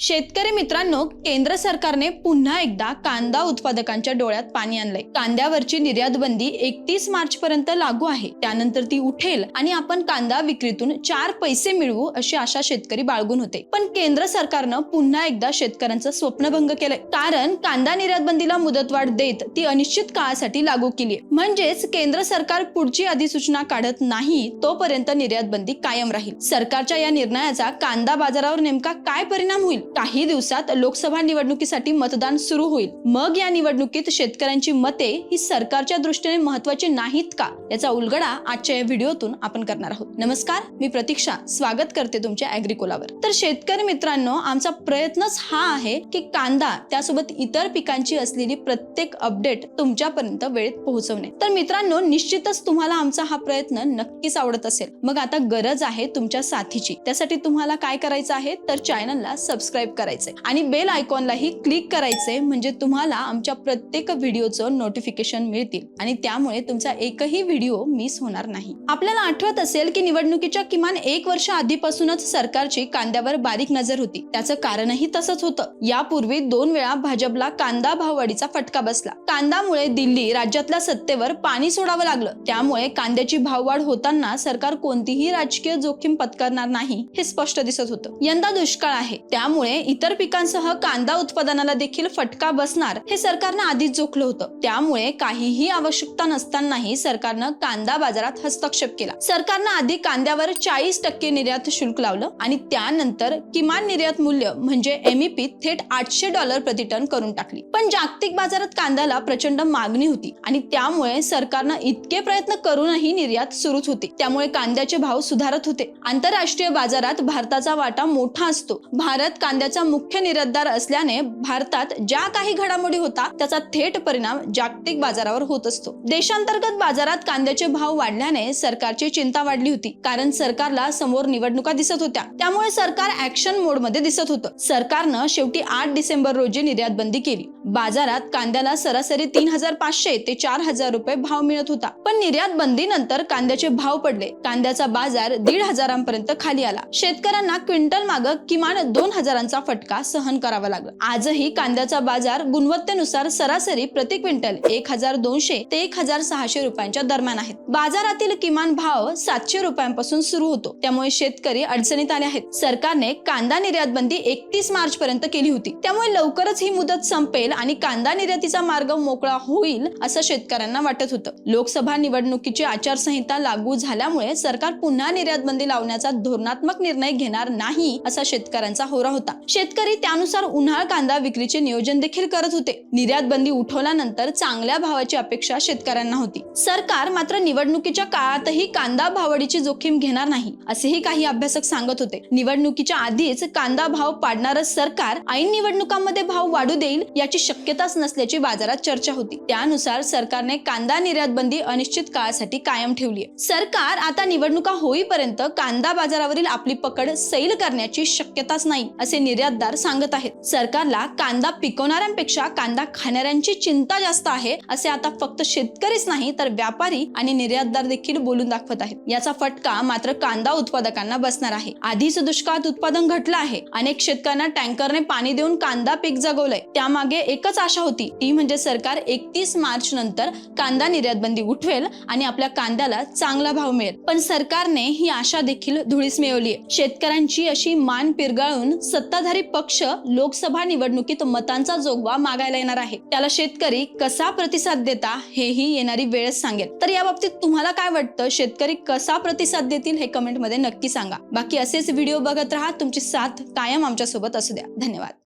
शेतकरी मित्रांनो केंद्र सरकारने पुन्हा एकदा कांदा उत्पादकांच्या डोळ्यात पाणी आणलंय. कांद्यावरची निर्यात बंदी एकतीस मार्च पर्यंत लागू आहे. त्यानंतर ती उठेल आणि आपण कांदा विक्रीतून चार पैसे मिळवू अशी आशा शेतकरी बाळगून होते. पण केंद्र सरकारनं पुन्हा एकदा शेतकऱ्यांचं स्वप्नभंग केलंय. कारण कांदा निर्यात बंदीला मुदतवाढ देत ती अनिश्चित काळासाठी लागू केली म्हणजेच केंद्र सरकार पुढची अधिसूचना काढत नाही तोपर्यंत निर्यात बंदी कायम राहील. सरकारच्या या निर्णयाचा कांदा बाजारावर नेमका काय परिणाम होईल? काही दिवसात लोकसभा निवडणुकीसाठी मतदान सुरू होईल. मग या निवडणुकीत शेतकऱ्यांची मते ही सरकारच्या दृष्टीने महत्वाची नाहीत का? याचा उलगडा आजच्या या व्हिडिओतून आपण करणार आहोत. नमस्कार मी प्रतीक्षा. स्वागत करते तुमच्या अॅग्रिकोलावर तर शेतकरी मित्रांनो आमचा प्रयत्नच हा आहे की कांदा त्यासोबत इतर पिकांची असलेली प्रत्येक अपडेट तुमच्यापर्यंत वेळेत पोहोचवणे. तर मित्रांनो निश्चितच तुम्हाला आमचा हा प्रयत्न नक्कीच आवडत असेल. मग आता गरज आहे तुमच्या साथीची. त्यासाठी तुम्हाला काय करायचं आहे? तर चॅनलला सबस्क्राईब करायचंय. आणि बेल आयकॉनलाही क्लिक करायचंय म्हणजे तुम्हाला आमच्या प्रत्येक व्हिडिओचं नोटिफिकेशन मिळतील. आणि त्यामुळे तुमचा एकही व्हिडिओ मिस होणार नाही. आपल्याला आठवत असेल की निवडणुकीच्या किमान एक वर्ष आधीपासूनच सरकारची कांद्यावर बारीक नजर होती. त्याचं कारणही तसंच होतं. यापूर्वी दोन वेळा भाजपला कांदा भाववाढीचा फटका बसला. कांदामुळे दिल्ली राज्यातल्या सत्तेवर पाणी सोडावं लागलं. त्यामुळे कांद्याची भाववाढ होताना सरकार कोणतीही राजकीय जोखीम पत्करणार नाही हे स्पष्ट दिसत होतं. यंदा दुष्काळ आहे. त्यामुळे इतर पिकांसह कांदा उत्पादनाला देखील फटका बसणार हे सरकारनं आधीच जोखलं होतं. त्यामुळे काहीही आवश्यकता नसतानाही सरकारनं कांदा बाजारात हस्तक्षेप केला. सरकारनं आधी कांद्यावर चाळीस टक्के निर्यात शुल्क लावलं आणि त्यानंतर किमान निर्यात मूल्य म्हणजे एमईपी थेट आठशे डॉलर प्रतिटन करून टाकली. पण जागतिक बाजारात कांद्याला प्रचंड मागणी होती आणि त्यामुळे सरकारनं इतके प्रयत्न करूनही निर्यात सुरूच होती. त्यामुळे कांद्याचे भाव सुधारत होते. आंतरराष्ट्रीय बाजारात भारताचा वाटा मोठा असतो. भारत कांदा कांद्याचा मुख्य निर्यातदार असल्याने भारतात ज्या काही घडामोडी होता त्याचा थेट परिणाम जागतिक बाजारावर होत असतो. देशांतर्गत बाजारात कांद्याचे भाव वाढल्याने सरकारची चिंता वाढली होती कारण सरकारला समोर निवडणुका दिसत होत्या. त्यामुळे सरकार ऍक्शन मोडमध्ये दिसत होतं. सरकारनं शेवटी आठ डिसेंबर रोजी निर्यात बंदी केली. बाजारात कांद्याला सरासरी तीन हजार पाचशे ते चार हजार रुपये भाव मिळत होता. पण निर्यात बंदीनंतर कांद्याचे भाव पडले. कांद्याचा बाजार दीड हजारांपर्यंत खाली आला. शेतकऱ्यांना क्विंटल माग किमान दोन हजारांचा फटका सहन करावा लागला. आजही कांद्याचा बाजार गुणवत्तेनुसार सरासरी प्रति क्विंटल एक हजार दोनशे ते एक हजार सहाशे रुपयांच्या दरम्यान आहेत. बाजारातील किमान भाव सातशे रुपयांपासून सुरू होतो. त्यामुळे शेतकरी अडचणीत आले आहेत. सरकारने कांदा निर्यात बंदी एकतीस मार्च पर्यंत केली होती. त्यामुळे लवकरच ही मुदत संपेल आणि कांदा निर्यातीचा मार्ग मोकळा होईल असं शेतकऱ्यांना वाटत होतं. लोकसभा निवडणुकीची आचारसंहिता लागू झाल्यामुळे सरकार पुन्हा निर्यात बंदी लावण्याचा धोरणात्मक निर्णय घेणार नाही असा शेतकऱ्यांचा होरा होता. शेतकरी त्यानुसार उन्हाळ कांदा विक्रीचे नियोजन देखील करत होते. निर्यात बंदी उठवल्यानंतर चांगल्या भावाची अपेक्षा शेतकऱ्यांना होती. सरकार मात्र निवडणुकीच्या काळातही कांदा भावडीची जोखीम घेणार नाही असेही काही अभ्यासक सांगत होते. निवडणुकीच्या आधीच कांदा भाव पाडणारं सरकार ऐन निवडणुकांमध्ये भाव वाढू देईल याची शक्यताच नसल्याची बाजारात चर्चा होती. त्यानुसार सरकारने कांदा निर्यात बंदी अनिश्चित काळासाठी कायम ठेवली आहे सरकार आता निवडणुका होईपर्यंत कांदा बाजारावरील आपली पकड सैल करण्याची शक्यताच नाही असे निर्यातदार सांगत आहेत. सरकारला कांदा पिकवणाऱ्यांपेक्षा कांदा खाणाऱ्यांची चिंता जास्त आहे असे आता फक्त शेतकरीच नाही तर व्यापारी आणि निर्यातदार देखील बोलून दाखवत आहेत. याचा फटका मात्र कांदा उत्पादकांना बसणार आहे. आधीच दुष्काळात उत्पादन घटलं आहे. अनेक शेतकऱ्यांना टँकरने पाणी देऊन कांदा पीक जगवलंय. त्यामागे एकच आशा होती ती म्हणजे सरकार एकतीस मार्च नंतर कांदा निर्यात बंदी उठवेल आणि आपल्या कांद्याला चांगला भाव मिळेल. पण सरकारने ही आशा देखील धुळीस मिळवली शेतकऱ्यांची अशी मान पिरगाळून सत्ताधारी पक्ष लोकसभा निवडणुकीत मतांचा जोगवा मागायला येणार आहे. त्याला शेतकरी कसा प्रतिसाद देता हेही येणारी वेळच सांगेल. तर या बाबतीत तुम्हाला काय वाटतं? शेतकरी कसा प्रतिसाद देतील हे कमेंटमध्ये नक्की सांगा. बाकी असेच व्हिडिओ बघत राहा. तुमची साथ कायम आमच्यासोबत असू द्या. धन्यवाद.